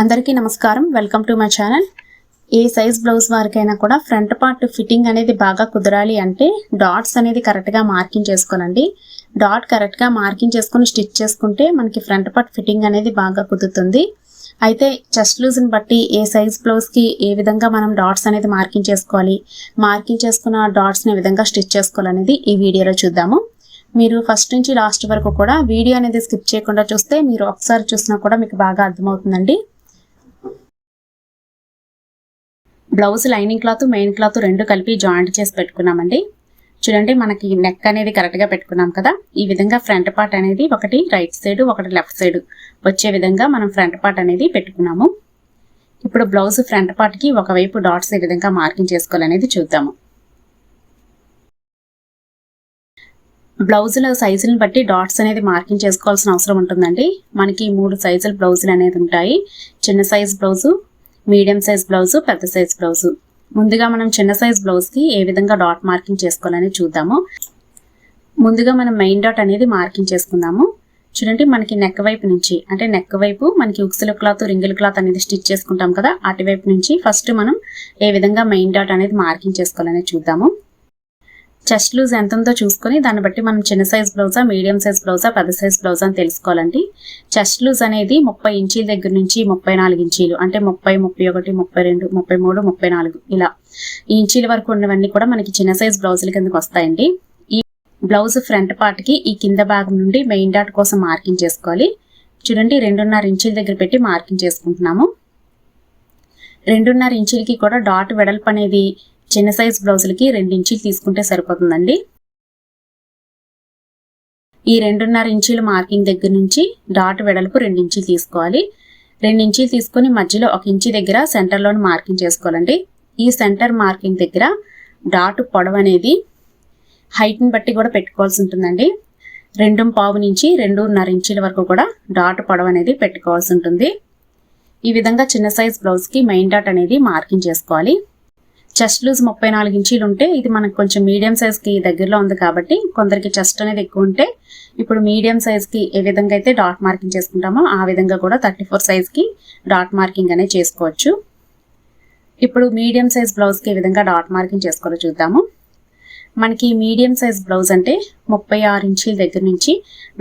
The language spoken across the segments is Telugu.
అందరికీ నమస్కారం. Welcome to my channel. A size blouse వారికైనా కూడా ఫ్రంట్ పార్ట్ ఫిట్టింగ్ అనేది బాగా కుదరాలి అంటే డాట్స్ అనేది కరెక్ట్గా మార్కింగ్ చేసుకోనండి. డాట్ కరెక్ట్గా మార్కింగ్ చేసుకుని స్టిచ్ చేసుకుంటే మనకి ఫ్రంట్ పార్ట్ ఫిట్టింగ్ అనేది బాగా కుదురుతుంది. అయితే చెస్ట్ లూజ్ని బట్టి ఏ సైజ్ బ్లౌజ్కి ఏ విధంగా మనం డాట్స్ అనేది మార్కింగ్ చేసుకోవాలి మార్కింగ్ చేసుకున్న డాట్స్ని ఏ విధంగా స్టిచ్ చేసుకోవాలనేది ఈ వీడియోలో చూద్దాము. మీరు ఫస్ట్ నుంచి లాస్ట్ వరకు కూడా వీడియో అనేది స్కిప్ చేయకుండా చూస్తే మీరు ఒకసారి చూసినా కూడా మీకు బాగా అర్థమవుతుందండి. Blouse lining cloth main cloth రెండు కలిపి జాయింట్ చేసి పెట్టుకున్నామండి. చూడండి మనకి నెక్ అనేది కరెక్ట్గా పెట్టుకున్నాం కదా. ఈ విధంగా ఫ్రంట్ పార్ట్ అనేది ఒకటి రైట్ సైడ్ ఒకటి లెఫ్ట్ సైడ్ వచ్చే విధంగా మనం ఫ్రంట్ పార్ట్ అనేది పెట్టుకున్నాము. ఇప్పుడు బ్లౌజ్ ఫ్రంట్ పార్ట్కి ఒకవైపు డాట్స్ ఏ విధంగా మార్కింగ్ చేసుకోవాలనేది చూద్దాము. బ్లౌజుల సైజులను బట్టి డాట్స్ అనేది మార్కింగ్ చేసుకోవాల్సిన అవసరం ఉంటుందండి. మనకి మూడు సైజుల బ్లౌజులు అనేది ఉంటాయి. చిన్న size blouse medium size blouse పెద్ద సైజ్ బ్లౌజ్. ముందుగా మనం చిన్న సైజ్ బ్లౌజ్కి ఏ విధంగా డాట్ మార్కింగ్ చేసుకోవాలని చూద్దాము. ముందుగా మనం మెయిన్ డాట్ అనేది మార్కింగ్ చేసుకుందాము. చూడండి మనకి నెక్ వైపు నుంచి అంటే నెక్ వైపు మనకి ఉక్సుల క్లాత్ రింగిల్ క్లాత్ అనేది స్టిచ్ చేసుకుంటాం కదా అటువైపు నుంచి ఫస్ట్ మనం ఏ విధంగా మెయిన్ డాట్ అనేది మార్కింగ్ చేసుకోవాలని చూద్దాము. చెస్ట్ లూజ్ ఎంత ఉందో చూసుకొని దాన్ని బట్టి మనం చిన్న సైజ్ బ్లౌజా మీడియం సైజ్ బ్లౌజా పెద్ద సైజ్ బ్లౌజ్ అని తెలుసుకోవాలండి. చెస్ట్ లూజ్ అనేది ముప్పై ఇంచీల దగ్గర నుంచి ముప్పై నాలుగు ఇంచీలు అంటే ముప్పై ముప్పై ఒకటి ముప్పై రెండు ముప్పై మూడు ముప్పై నాలుగు ఇలా. ఈ ఇంచీల వరకు ఉన్నవన్నీ కూడా మనకి చిన్న సైజ్ బ్లౌజుల కిందకి వస్తాయండి. ఈ బ్లౌజ్ ఫ్రంట్ పార్ట్కి ఈ కింద భాగం నుండి మెయిన్ డాట్ కోసం మార్కింగ్ చేసుకోవాలి. చూడండి రెండున్నర ఇంచీల దగ్గర పెట్టి మార్కింగ్ చేసుకుంటున్నాము. రెండున్నర ఇంచులకి కూడా డాట్ వెడల్పు అనేది చిన్న సైజ్ బ్లౌజులకి రెండు ఇంచీలు తీసుకుంటే సరిపోతుందండి. ఈ రెండున్నర ఇంచీల మార్కింగ్ దగ్గర నుంచి డాట్ వెడల్పు రెండు ఇంచీలు తీసుకోవాలి. రెండు ఇంచీలు మధ్యలో ఒక ఇంచి దగ్గర సెంటర్లోని మార్కింగ్ చేసుకోవాలండి. ఈ సెంటర్ మార్కింగ్ దగ్గర డాట్ పొడవు అనేది హైట్ని బట్టి కూడా పెట్టుకోవాల్సి ఉంటుందండి. రెండు పావు నుంచి రెండున్నర ఇంచీల వరకు కూడా డాట్ పొడవు అనేది పెట్టుకోవాల్సి ఉంటుంది. ఈ విధంగా చిన్న సైజ్ బ్లౌజ్కి మెయిన్ డాట్ అనేది మార్కింగ్ చేసుకోవాలి. చెస్ట్ లూజ్ ముప్పై నాలుగు ఇంచీలు ఉంటే ఇది మనకు కొంచెం మీడియం సైజ్కి దగ్గరలో ఉంది కాబట్టి కొందరికి చెస్ట్ అనేది ఎక్కువ ఉంటే ఇప్పుడు మీడియం సైజ్కి ఏ విధంగా అయితే డాట్ మార్కింగ్ చేసుకుంటామో ఆ విధంగా కూడా థర్టీ ఫోర్ సైజ్కి డాట్ మార్కింగ్ అనేది చేసుకోవచ్చు. ఇప్పుడు మీడియం సైజ్ బ్లౌజ్కి ఏ విధంగా డాట్ మార్కింగ్ చేసుకోవాలో చూద్దాము. మనకి మీడియం సైజ్ బ్లౌజ్ అంటే ముప్పై ఆరు ఇంచీల దగ్గర నుంచి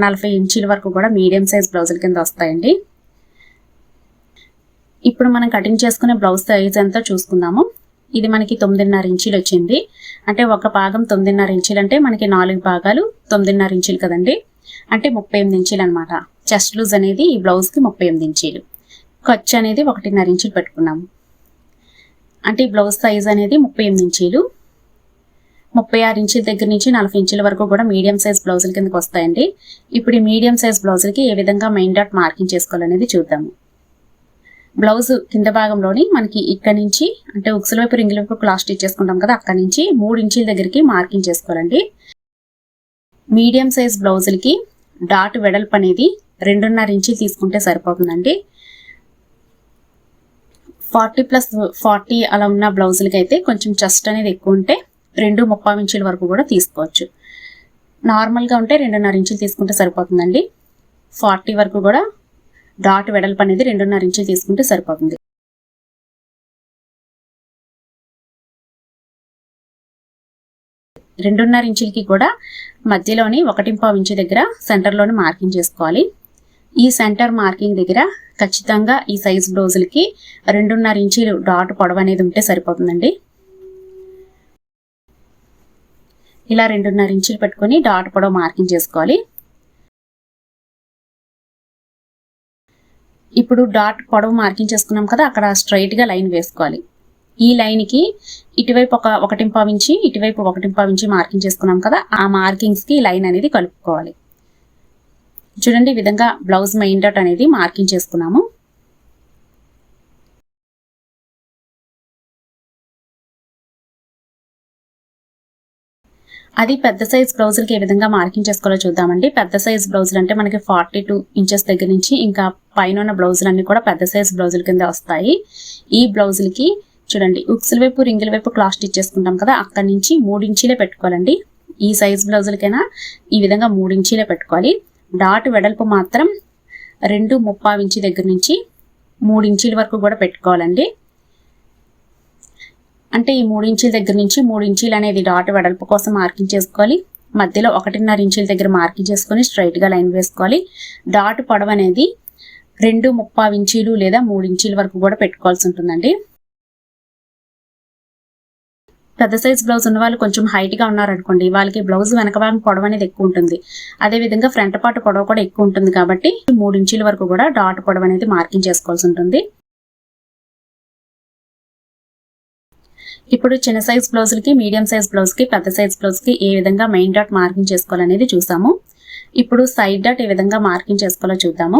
నలభై ఇంచీల వరకు కూడా మీడియం సైజ్ బ్లౌజుల కింద వస్తాయండి. ఇప్పుడు మనం కటింగ్ చేసుకునే బ్లౌజ్ సైజ్ ఎంతో చూసుకుందాము. ఇది మనకి తొమ్మిదిన్నర ఇంచీలు వచ్చింది. అంటే ఒక భాగం తొమ్మిదిన్నర ఇంచీలు అంటే మనకి నాలుగు భాగాలు తొమ్మిదిన్నర ఇంచీలు కదండి. అంటే ముప్పై ఎనిమిది ఇంచీలు అనమాట చెస్ట్ లూజ్ అనేది ఈ బ్లౌజ్కి ముప్పై ఎనిమిది ఇంచీలు. ఖర్చు అనేది ఒకటిన్నర ఇంచీలు పెట్టుకున్నాము అంటే ఈ బ్లౌజ్ సైజ్ అనేది ముప్పై ఎనిమిది ఇంచీలు. ముప్పై ఆరు ఇంచుల దగ్గర నుంచి నలభై ఇంచుల వరకు కూడా మీడియం సైజ్ బ్లౌజుల కిందకి వస్తాయండి. ఇప్పుడు ఈ మీడియం సైజ్ బ్లౌజులకి ఏ విధంగా మెయిన్ డాట్ మార్కింగ్ చేసుకోవాలనేది చూద్దాము. బ్లౌజ్ కింద భాగంలోని మనకి ఇక్కడ నుంచి అంటే ఉక్సుల వైపు రింగుల వైపు క్లాస్ స్టిచ్ చేసుకుంటాం కదా అక్కడ నుంచి మూడు ఇంచుల దగ్గరికి మార్కింగ్ చేసుకోవాలండి. మీడియం సైజ్ బ్లౌజులకి డాట్ వెడల్పు అనేది రెండున్నర ఇంచులు తీసుకుంటే సరిపోతుందండి. ఫార్టీ ప్లస్ ఫార్టీ అలా ఉన్న బ్లౌజులకి అయితే కొంచెం చెస్ట్ అనేది ఎక్కువ ఉంటే రెండు ముప్పై ఇంచుల వరకు కూడా తీసుకోవచ్చు. నార్మల్గా ఉంటే రెండున్నర ఇంచులు తీసుకుంటే సరిపోతుందండి. ఫార్టీ వరకు కూడా డాట్ వెడల్పు అనేది రెండున్నర ఇంచులు తీసుకుంటే సరిపోతుంది. రెండున్నర ఇంచులకి కూడా మధ్యలోని ఒకటింపావు ఇంచు దగ్గర సెంటర్లోని మార్కింగ్ చేసుకోవాలి. ఈ సెంటర్ మార్కింగ్ దగ్గర ఖచ్చితంగా ఈ సైజ్ బ్లౌజులకి రెండున్నర ఇంచులు డాట్ పొడవు అనేది ఉంటే సరిపోతుందండి. ఇలా రెండున్నర ఇంచులు పెట్టుకొని డాట్ పొడవు మార్కింగ్ చేసుకోవాలి. ఇప్పుడు డాట్ పొడవు మార్కింగ్ చేసుకున్నాం కదా అక్కడ స్ట్రైట్గా లైన్ వేసుకోవాలి. ఈ లైన్కి ఇటువైపు ఒక ఒకటి ఇంచి ఇటువైపు ఒకటి ఇంచి మార్కింగ్ చేసుకున్నాం కదా ఆ మార్కింగ్స్కి లైన్ అనేది కలుపుకోవాలి. చూడండి ఈ విధంగా బ్లౌజ్ మెయిన్ డాట్ అనేది మార్కింగ్ చేసుకున్నాము అది పెద్ద సైజ్ బ్లౌజులకి ఏ విధంగా మార్కింగ్ చేసుకోవాలో చూద్దామండి. పెద్ద సైజ్ బ్లౌజులు అంటే మనకి ఫార్టీ టూ ఇంచెస్ దగ్గర నుంచి ఇంకా పైన ఉన్న బ్లౌజులన్నీ కూడా పెద్ద సైజ్ బ్లౌజుల కింద వస్తాయి. ఈ బ్లౌజులకి చూడండి ఉక్సుల వైపు రింగుల వైపు క్లాస్ స్టిచ్ చేసుకుంటాం కదా అక్కడి నుంచి మూడు ఇంచీలే పెట్టుకోవాలండి. ఈ సైజ్ బ్లౌజులకైనా ఈ విధంగా మూడు ఇంచీలే పెట్టుకోవాలి. డాట్ వెడల్పు మాత్రం రెండు ముప్పావు ఇంచి దగ్గర నుంచి మూడు ఇంచీల వరకు కూడా పెట్టుకోవాలండి. అంటే ఈ మూడు ఇంచుల దగ్గర నుంచి మూడు ఇంచీలు అనేది డాట్ వెడల్పు కోసం మార్కింగ్ చేసుకోవాలి. మధ్యలో ఒకటిన్నర ఇంచుల దగ్గర మార్కింగ్ చేసుకొని స్ట్రైట్గా లైన్ వేసుకోవాలి. డాట్ పొడవు అనేది రెండు ముప్పై ఇంచీలు లేదా మూడు ఇంచీల వరకు కూడా పెట్టుకోవాల్సి ఉంటుందండి. పెద్ద సైజ్ బ్లౌజ్ ఉన్న వాళ్ళు కొంచెం హైట్గా ఉన్నారనుకోండి వాళ్ళకి బ్లౌజ్ వెనక భాగం పొడవు అనేది ఎక్కువ ఉంటుంది. అదే విధంగా ఫ్రంట్ పార్ట్ పొడవు కూడా ఎక్కువ ఉంటుంది కాబట్టి మూడు ఇంచుల వరకు కూడా డాట్ పొడవు అనేది మార్కింగ్ చేసుకోవాల్సి ఉంటుంది. ఇప్పుడు చిన్న సైజ్ బ్లౌజ్కి మీడియం సైజ్ బ్లౌజ్కి పెద్ద సైజ్ బ్లౌజ్కి ఏ విధంగా మెయిన్ డాట్ మార్కింగ్ చేసుకోవాలనేది చూసాము. ఇప్పుడు సైడ్ డాట్ ఏ విధంగా మార్కింగ్ చేసుకోవాలో చూద్దాము.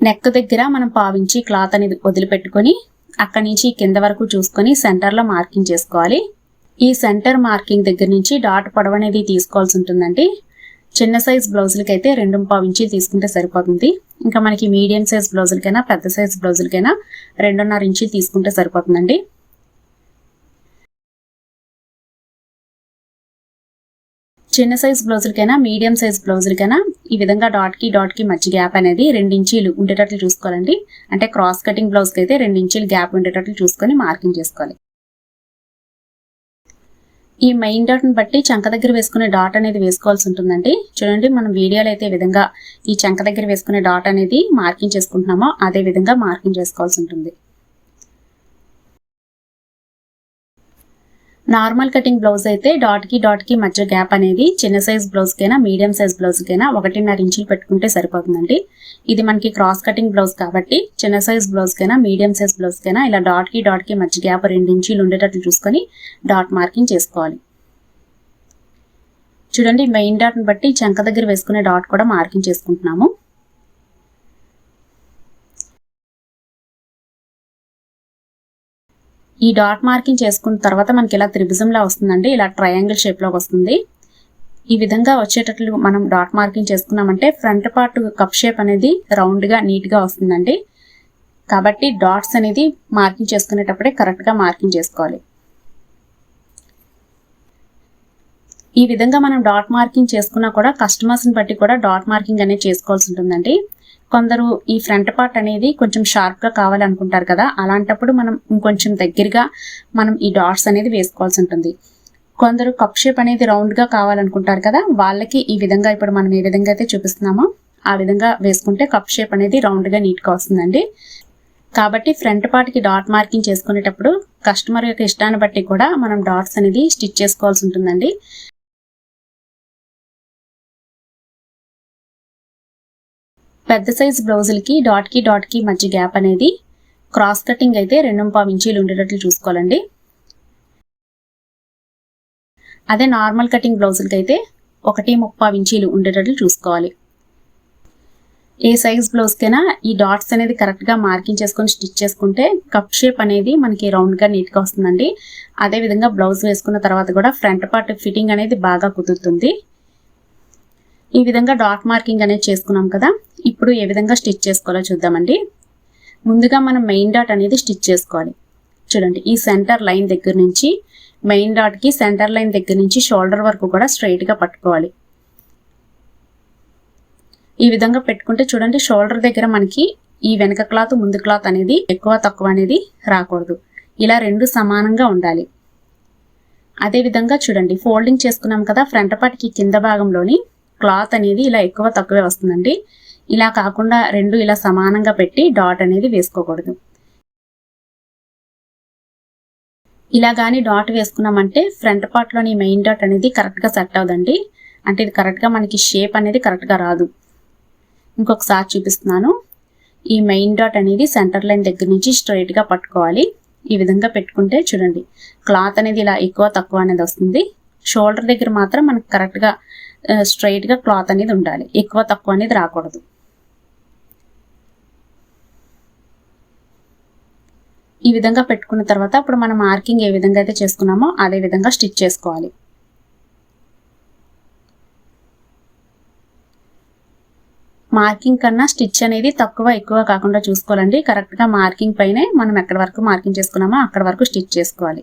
నెక్ దగ్గర మనం పావించి క్లాత్ అనేది వదిలిపెట్టుకొని అక్కడి నుంచి కింద వరకు చూసుకొని సెంటర్లో మార్కింగ్ చేసుకోవాలి. ఈ సెంటర్ మార్కింగ్ దగ్గర నుంచి డాట్ పొడవు అనేది తీసుకోవాల్సి ఉంటుందండి. చిన్న సైజ్ బ్లౌజులకి అయితే రెండు పావించి తీసుకుంటే సరిపోతుంది. ఇంకా మనకి మీడియం సైజ్ బ్లౌజులకైనా పెద్ద సైజ్ బ్లౌజులకైనా రెండున్నర ఇంచి తీసుకుంటే సరిపోతుందండి. చిన్న సైజ్ బ్లౌజులకైనా మీడియం సైజ్ బ్లౌజులకైనా ఈ విధంగా డాట్కి డాట్కి మధ్య గ్యాప్ అనేది రెండు ఇంచీలు ఉండేటట్లు చూసుకోవాలండి. అంటే క్రాస్ కటింగ్ బ్లౌజ్కి అయితే రెండు ఇంచీలు గ్యాప్ ఉండేటట్లు చూసుకొని మార్కింగ్ చేసుకోవాలి. ఈ మెయిన్ డాట్ని బట్టి చంక దగ్గర వేసుకునే డాట్ అనేది వేసుకోవాల్సి ఉంటుందండి. చూడండి మనం వీడియోలో అయితే విధంగా ఈ చంక దగ్గర వేసుకునే డాట్ అనేది మార్కింగ్ చేసుకుంటున్నామో అదే విధంగా మార్కింగ్ చేసుకోవాల్సి ఉంటుంది. నార్మల్ కటింగ్ బ్లౌజ్ అయితే డాట్కి డాట్కి మధ్య గ్యాప్ అనేది చిన్న సైజ్ బ్లౌజ్ కైనా మీడియం సైజ్ బ్లౌజ్ కైనా ఒకటిన్నర ఇంచులు పెట్టుకుంటే సరిపోతుందండి. ఇది మనకి క్రాస్ కటింగ్ బ్లౌజ్ కాబట్టి చిన్న సైజ్ బ్లౌజ్ కైనా మీడియం సైజ్ బ్లౌజ్ కైనా ఇలా డాట్కి డాట్కి మధ్య గ్యాప్ రెండు ఇంచులు ఉండేటట్లు చూసుకొని డాట్ మార్కింగ్ చేసుకోవాలి. చూడండి మెయిన్ డాట్ని బట్టి చంక దగ్గర వేసుకునే డాట్ కూడా మార్కింగ్ చేసుకుంటున్నాము. ఈ డాట్ మార్కింగ్ చేసుకున్న తర్వాత మనకి ఇలా త్రిభుజంలా వస్తుందండి. ఇలా ట్రయాంగిల్ షేప్లోకి వస్తుంది. ఈ విధంగా వచ్చేటట్లు మనం డాట్ మార్కింగ్ చేసుకున్నామంటే ఫ్రంట్ పార్ట్ కప్ షేప్ అనేది రౌండ్గా నీట్గా వస్తుందండి. కాబట్టి డాట్స్ అనేది మార్కింగ్ చేసుకునేటప్పుడే కరెక్ట్గా మార్కింగ్ చేసుకోవాలి. ఈ విధంగా మనం డాట్ మార్కింగ్ చేసుకున్నా కూడా కస్టమర్స్ని బట్టి కూడా డాట్ మార్కింగ్ అనేది చేసుకోవాల్సి ఉంటుందండి. కొందరు ఈ ఫ్రంట్ పార్ట్ అనేది కొంచెం షార్ప్గా కావాలనుకుంటారు కదా. అలాంటప్పుడు మనం ఇంకొంచెం దగ్గరగా మనం ఈ డాట్స్ అనేది వేసుకోవాల్సి ఉంటుంది. కొందరు కప్ షేప్ అనేది రౌండ్గా కావాలనుకుంటారు కదా. వాళ్ళకి ఈ విధంగా ఇప్పుడు మనం ఏ విధంగా అయితే చూపిస్తున్నామో ఆ విధంగా వేసుకుంటే కప్ షేప్ అనేది రౌండ్గా నీట్గా వస్తుందండి. కాబట్టి ఫ్రంట్ పార్ట్కి డాట్ మార్కింగ్ చేసుకునేటప్పుడు కస్టమర్ యొక్క ఇష్టాన్ని బట్టి కూడా మనం డాట్స్ అనేది స్టిచ్ చేసుకోవాల్సి ఉంటుందండి. పెద్ద సైజ్ బ్లౌజులకి డాట్కి డాట్కి మధ్య గ్యాప్ అనేది క్రాస్ కటింగ్ అయితే రెండు పావు ఇంచీలు ఉండేటట్లు చూసుకోవాలండి. అదే నార్మల్ కటింగ్ బ్లౌజులకి అయితే ఒకటి ముప్పావు ఇంచీలు ఉండేటట్లు చూసుకోవాలి. ఏ సైజ్ బ్లౌజ్కైనా ఈ డాట్స్ అనేది కరెక్ట్గా మార్కింగ్ చేసుకొని స్టిచ్ చేసుకుంటే కప్ షేప్ అనేది మనకి రౌండ్గా నీట్గా వస్తుందండి. అదేవిధంగా బ్లౌజ్ వేసుకున్న తర్వాత కూడా ఫ్రంట్ పార్ట్ ఫిట్టింగ్ అనేది బాగా కుదురుతుంది. ఈ విధంగా డాట్ మార్కింగ్ అనేది చేసుకున్నాం కదా ఇప్పుడు ఏ విధంగా స్టిచ్ చేసుకోవాలో చూద్దామండి. ముందుగా మనం మెయిన్ డాట్ అనేది స్టిచ్ చేసుకోవాలి. చూడండి ఈ సెంటర్ లైన్ దగ్గర నుంచి మెయిన్ డాట్కి సెంటర్ లైన్ దగ్గర నుంచి షోల్డర్ వరకు కూడా స్ట్రైట్గా పట్టుకోవాలి. ఈ విధంగా పెట్టుకుంటే చూడండి షోల్డర్ దగ్గర మనకి ఈ వెనక క్లాత్ ముందు క్లాత్ అనేది ఎక్కువ తక్కువ అనేది రాకూడదు. ఇలా రెండు సమానంగా ఉండాలి. అదే విధంగా చూడండి ఫోల్డింగ్ చేసుకున్నాం కదా ఫ్రంట్ పార్ట్కి కింద భాగంలోని క్లాత్ అనేది ఇలా ఎక్కువ తక్కువే వస్తుందండి. ఇలా కాకుండా రెండు ఇలా సమానంగా పెట్టి డాట్ అనేది వేసుకోకూడదు. ఇలా కానీ డాట్ వేసుకున్నామంటే ఫ్రంట్ పార్ట్లోని మెయిన్ డాట్ అనేది కరెక్ట్గా సెట్ అవుదండి అంటే ఇది కరెక్ట్గా మనకి షేప్ అనేది కరెక్ట్గా రాదు. ఇంకొకసారి చూపిస్తున్నాను. ఈ మెయిన్ డాట్ అనేది సెంటర్ లైన్ దగ్గర నుంచి స్ట్రైట్గా పట్టుకోవాలి. ఈ విధంగా పెట్టుకుంటే చూడండి క్లాత్ అనేది ఇలా ఎక్కువ తక్కువ అనేది వస్తుంది. షోల్డర్ దగ్గర మాత్రం మనకు కరెక్ట్గా స్ట్రైట్గా క్లాత్ అనేది ఉండాలి. ఎక్కువ తక్కువ అనేది రాకూడదు. ఈ విధంగా పెట్టుకున్న తర్వాత ఇప్పుడు మనం మార్కింగ్ ఏ విధంగా అయితే చేసుకున్నామో అదే విధంగా స్టిచ్ చేసుకోవాలి. మార్కింగ్ కన్నా స్టిచ్ అనేది తక్కువ ఎక్కువ కాకుండా చూసుకోవాలండి. కరెక్ట్గా మార్కింగ్ పైనే మనం ఎక్కడి వరకు మార్కింగ్ చేసుకున్నామో అక్కడ వరకు స్టిచ్ చేసుకోవాలి.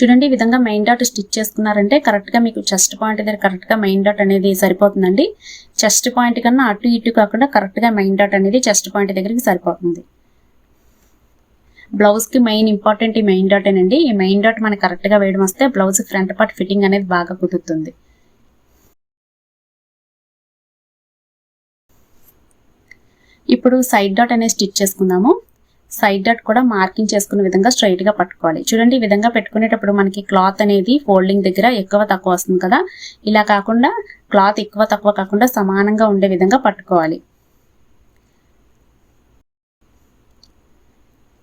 చూడండి ఈ విధంగా మెయిన్ డాట్ స్టిచ్ చేసుకున్నారంటే కరెక్ట్గా మీకు చెస్ట్ పాయింట్ దగ్గర కరెక్ట్గా మెయిన్ డాట్ అనేది సరిపోతుందండి. చెస్ట్ పాయింట్ కన్నా అటు ఇటు కాకుండా కరెక్ట్గా మెయిన్ డాట్ అనేది చెస్ట్ పాయింట్ దగ్గరికి సరిపోతుంది. బ్లౌజ్కి మెయిన్ ఇంపార్టెంట్ ఈ మెయిన్ డాట్ అండి ఈ మెయిన్ డాట్ మనకి కరెక్ట్గా వేయడం వస్తే బ్లౌజ్ ఫ్రంట్ పార్ట్ ఫిట్టింగ్ అనేది బాగా కుదురుతుంది. ఇప్పుడు సైడ్ డాట్ అనేది స్టిచ్ చేసుకుందాము. సైడ్ డాట్ కూడా మార్కింగ్ చేసుకునే విధంగా స్ట్రైట్గా పట్టుకోవాలి. చూడండి ఈ విధంగా పెట్టుకునేటప్పుడు మనకి క్లాత్ అనేది ఫోల్డింగ్ దగ్గర ఎక్కువ తక్కువ వస్తుంది కదా? ఇలా కాకుండా క్లాత్ ఎక్కువ తక్కువ కాకుండా సమానంగా ఉండే విధంగా పట్టుకోవాలి.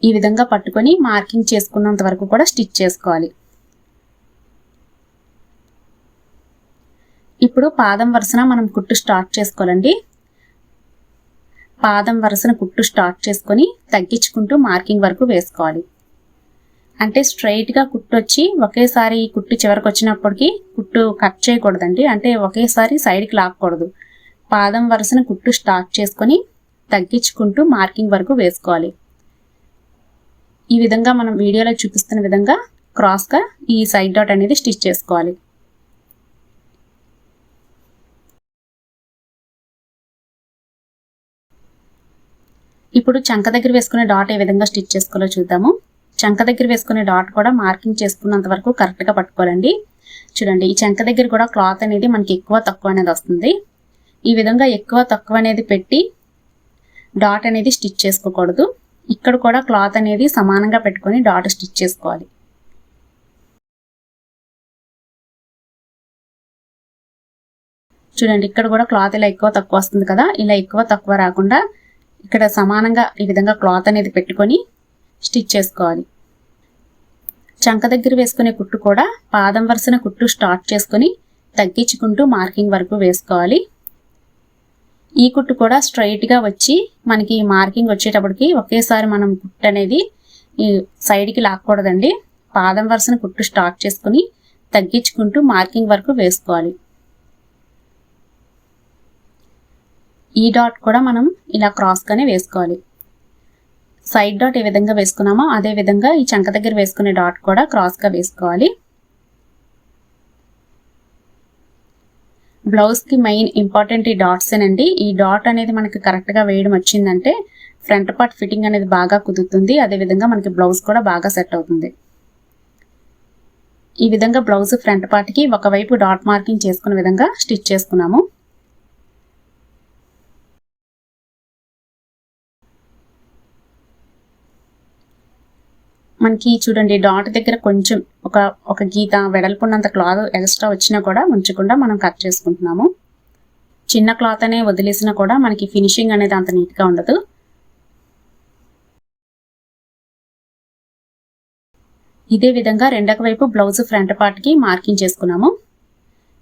ఈ విధంగా పట్టుకొని మార్కింగ్ చేసుకున్నంత వరకు కూడా స్టిచ్ చేసుకోవాలి. ఇప్పుడు పాదం వరుసన మనం కుట్టు స్టార్ట్ చేసుకోవాలండి. పాదం వరుసన కుట్టు స్టార్ట్ చేసుకొని తగ్గించుకుంటూ మార్కింగ్ వరకు వేసుకోవాలి. అంటే స్ట్రైట్గా కుట్టు వచ్చి ఒకేసారి కుట్టు చివరికి వచ్చినప్పటికీ కుట్టు కట్ చేయకూడదండి. అంటే ఒకేసారి సైడ్కి లాక్కూడదు. పాదం వరుసన కుట్టు స్టార్ట్ చేసుకొని తగ్గించుకుంటూ మార్కింగ్ వరకు వేసుకోవాలి. ఈ విధంగా మనం వీడియోలో చూపిస్తున్న విధంగా క్రాస్గా ఈ సైడ్ డాట్ అనేది స్టిచ్ చేసుకోవాలి. ఇప్పుడు చంక దగ్గర వేసుకునే డాట్ ఏ విధంగా స్టిచ్ చేసుకోవాలో చూద్దాము. చంక దగ్గర వేసుకునే డాట్ కూడా మార్కింగ్ చేసుకున్నంత వరకు కరెక్ట్గా పట్టుకోవాలండి. చూడండి ఈ చంక దగ్గర కూడా క్లాత్ అనేది మనకి ఎక్కువ తక్కువ అనేది వస్తుంది. ఈ విధంగా ఎక్కువ తక్కువ అనేది పెట్టి డాట్ అనేది స్టిచ్ చేసుకోకూడదు. ఇక్కడ కూడా క్లాత్ అనేది సమానంగా పెట్టుకొని డాట్ స్టిచ్ చేసుకోవాలి. చూడండి ఇక్కడ కూడా క్లాత్ ఇలా ఎక్కువ తక్కువ వస్తుంది కదా ఇలా ఎక్కువ తక్కువ రాకుండా ఇక్కడ సమానంగా ఈ విధంగా క్లాత్ అనేది పెట్టుకొని స్టిచ్ చేసుకోవాలి. చంక దగ్గర వేసుకునే కుట్టు కూడా పాదం వరుసన కుట్టు స్టార్ట్ చేసుకొని తగ్గించుకుంటూ మార్కింగ్ వరకు వేసుకోవాలి. ఈ కుట్టు కూడా స్ట్రైట్గా వచ్చి మనకి మార్కింగ్ వచ్చేటప్పటికి ఒకేసారి మనం కుట్టు అనేది ఈ సైడ్కి లాక్కూడదండి. పాదం వరుసన కుట్టు స్టార్ట్ చేసుకుని తగ్గించుకుంటూ మార్కింగ్ వరకు వేసుకోవాలి. ఈ డాట్ కూడా మనం ఇలా క్రాస్గానే వేసుకోవాలి. సైడ్ డాట్ ఏ విధంగా వేసుకున్నామో అదే విధంగా ఈ చంక దగ్గర వేసుకునే డాట్ కూడా క్రాస్గా వేసుకోవాలి. బ్లౌజ్కి మెయిన్ ఇంపార్టెంట్ ఈ డాట్స్ అండి ఈ డాట్ అనేది మనకి కరెక్ట్గా వేయడం వచ్చిందంటే ఫ్రంట్ పార్ట్ ఫిట్టింగ్ అనేది బాగా కుదురుతుంది. అదేవిధంగా మనకి బ్లౌజ్ కూడా బాగా సెట్ అవుతుంది. ఈ విధంగా బ్లౌజ్ ఫ్రంట్ పార్ట్కి ఒకవైపు డాట్ మార్కింగ్ చేసుకునే విధంగా స్టిచ్ చేసుకున్నాము. మనకి చూడండి డాట్ దగ్గర కొంచెం ఒక ఒక గీత వెడల్పున్నంత క్లాత్ ఎక్స్ట్రా వచ్చినా కూడా ఉంచకుండా మనం కట్ చేసుకుంటున్నాము. చిన్న క్లాత్ అనే వదిలేసినా కూడా మనకి ఫినిషింగ్ అనేది అంత నీట్గా ఉండదు. ఇదే విధంగా రెండక వైపు బ్లౌజ్ ఫ్రంట్ పార్ట్కి మార్కింగ్ చేసుకున్నాము.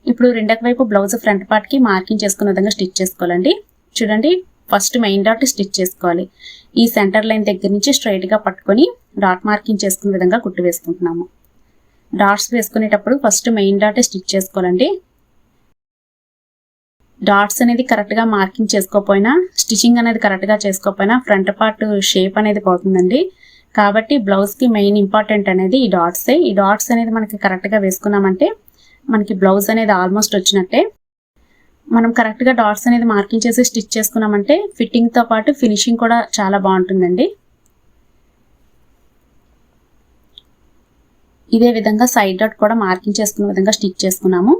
ఇప్పుడు రెండక వైపు బ్లౌజ్ ఫ్రంట్ పార్ట్కి మార్కింగ్ చేసుకున్న విధంగా స్టిచ్ చేసుకోవాలండి. చూడండి ఫస్ట్ మెయిన్ డాట్ స్టిచ్ చేసుకోవాలి. ఈ సెంటర్ లైన్ దగ్గర నుంచి స్ట్రైట్గా పట్టుకొని డాట్ మార్కింగ్ చేసుకునే విధంగా కుట్టు వేసుకుంటున్నాము. డాట్స్ వేసుకునేటప్పుడు ఫస్ట్ మెయిన్ డాట్ స్టిచ్ చేసుకోవాలండి. డాట్స్ అనేది కరెక్ట్గా మార్కింగ్ చేసుకోకపోయినా స్టిచ్చింగ్ అనేది కరెక్ట్గా చేసుకోకపోయినా ఫ్రంట్ పార్ట్ షేప్ అనేది పోతుందండి. కాబట్టి బ్లౌజ్కి మెయిన్ ఇంపార్టెంట్ అనేది ఈ డాట్సే. ఈ డాట్స్ అనేది మనకి కరెక్ట్గా వేసుకున్నామంటే మనకి బ్లౌజ్ అనేది ఆల్మోస్ట్ వచ్చినట్టే. మనం కరెక్ట్గా డాట్స్ అనేది మార్కింగ్ చేసి స్టిచ్ చేసుకున్నామంటే ఫిట్టింగ్తో పాటు ఫినిషింగ్ కూడా చాలా బాగుంటుందండి. ఇదే విధంగా సైడ్ డాట్ కూడా మార్కింగ్ చేసుకునే విధంగా స్టిచ్ చేసుకున్నాము.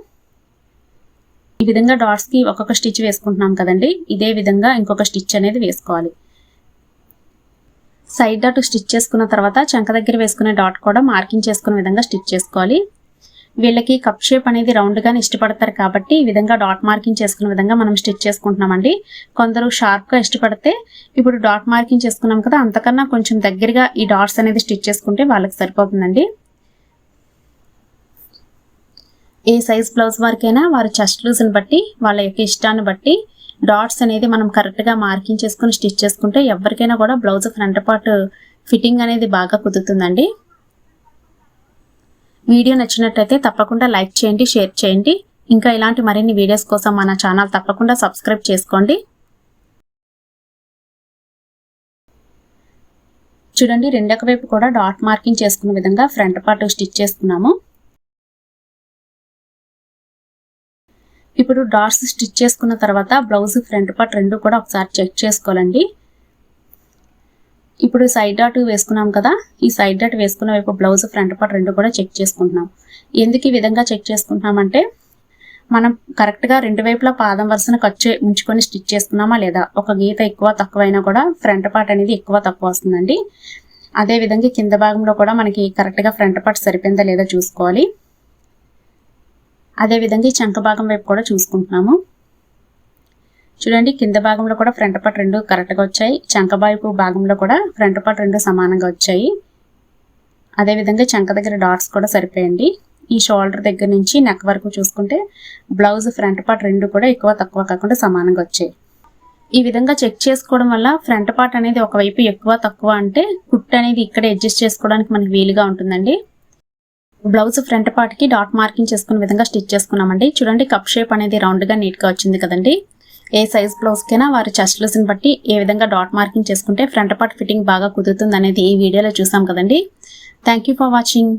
ఈ విధంగా డాట్స్కి ఒక్కొక్క స్టిచ్ వేసుకుంటున్నాం కదండి. ఇదే విధంగా ఇంకొక స్టిచ్ అనేది వేసుకోవాలి. సైడ్ డాట్ స్టిచ్ చేసుకున్న తర్వాత చంక దగ్గర వేసుకునే డాట్ కూడా మార్కింగ్ చేసుకునే విధంగా స్టిచ్ చేసుకోవాలి. వీళ్ళకి కప్ షేప్ అనేది రౌండ్గానే ఇష్టపడతారు కాబట్టి ఈ విధంగా డాట్ మార్కింగ్ చేసుకున్న విధంగా మనం స్టిచ్ చేసుకుంటున్నామండి. కొందరు షార్ప్గా ఇష్టపడితే ఇప్పుడు డాట్ మార్కింగ్ చేసుకున్నాం కదా అంతకన్నా కొంచెం దగ్గరగా ఈ డాట్స్ అనేది స్టిచ్ చేసుకుంటే వాళ్ళకి సరిపోతుందండి. ఏ సైజ్ బ్లౌజ్ వరకైనా వారి చెస్ట్ లూజ్ని బట్టి వాళ్ళ యొక్క ఇష్టాన్ని బట్టి డాట్స్ అనేది మనం కరెక్ట్గా మార్కింగ్ చేసుకుని స్టిచ్ చేసుకుంటే ఎవరికైనా కూడా బ్లౌజ్ ఫ్రంట్ పార్ట్ ఫిట్టింగ్ అనేది బాగా కుదురుతుందండి. వీడియో నచ్చినట్టయితే తప్పకుండా లైక్ చేయండి షేర్ చేయండి. ఇంకా ఇలాంటి మరిన్ని వీడియోస్ కోసం మన ఛానల్ తప్పకుండా సబ్స్క్రైబ్ చేసుకోండి. చూడండి రెండొక వైపు కూడా డాట్ మార్కింగ్ చేసుకున్న విధంగా ఫ్రంట్ పార్ట్ స్టిచ్ చేసుకున్నాము. ఇప్పుడు డాట్స్ స్టిచ్ చేసుకున్న తర్వాత బ్లౌజ్ ఫ్రంట్ పార్ట్ రెండు కూడా ఒకసారి చెక్ చేసుకోవాలండి. ఇప్పుడు సైడ్ డాట్ వేసుకున్నాం కదా ఈ సైడ్ డాట్ వేసుకున్న వైపు బ్లౌజ్ ఫ్రంట్ పార్ట్ రెండు కూడా చెక్ చేసుకుంటున్నాం. ఎందుకు ఈ విధంగా చెక్ చేసుకుంటున్నామంటే మనం కరెక్ట్గా రెండు వైపులా పాదం వరుసను ఖర్చు ఉంచుకొని స్టిచ్ చేసుకున్నామా లేదా ఒక గీత ఎక్కువ తక్కువైనా కూడా ఫ్రంట్ పార్ట్ అనేది ఎక్కువ తక్కువ వస్తుందండి. అదే విధంగా కింద భాగంలో కూడా మనకి కరెక్ట్గా ఫ్రంట్ పార్ట్ సరిపోయిందా లేదా చూసుకోవాలి. అదే విధంగా ఈ చంక భాగం వైపు కూడా చూసుకుంటున్నాము. చూడండి కింద భాగంలో కూడా ఫ్రంట్ పార్ట్ రెండు కరెక్ట్గా వచ్చాయి. చంకబాయిపు భాగంలో కూడా ఫ్రంట్ పార్ట్ రెండు సమానంగా వచ్చాయి. అదేవిధంగా చంక దగ్గర డాట్స్ కూడా సరిపోయండి. ఈ షోల్డర్ దగ్గర నుంచి నెక్ వరకు చూసుకుంటే బ్లౌజ్ ఫ్రంట్ పార్ట్ రెండు కూడా ఎక్కువ తక్కువ కాకుండా సమానంగా వచ్చాయి. ఈ విధంగా చెక్ చేసుకోవడం వల్ల ఫ్రంట్ పార్ట్ అనేది ఒకవైపు ఎక్కువ తక్కువ అంటే కుట్ అనేది ఇక్కడ అడ్జస్ట్ చేసుకోవడానికి మనకి వీలుగా ఉంటుందండి. బ్లౌజ్ ఫ్రంట్ పార్ట్కి డాట్ మార్కింగ్ చేసుకున్న విధంగా స్టిచ్ చేసుకున్నామండి. చూడండి కప్ షేప్ అనేది రౌండ్గా నీట్గా వచ్చింది కదండి. ఏ సైజ్ బ్లౌజ్కైనా వారి చెస్ట్ లూస్ని బట్టి ఏ విధంగా డాట్ మార్కింగ్ చేసుకుంటే ఫ్రంట్ పార్ట్ ఫిట్టింగ్ బాగా కుదురుతుంది అనేది ఈ వీడియోలో చూసాం కదండి. Thank you for watching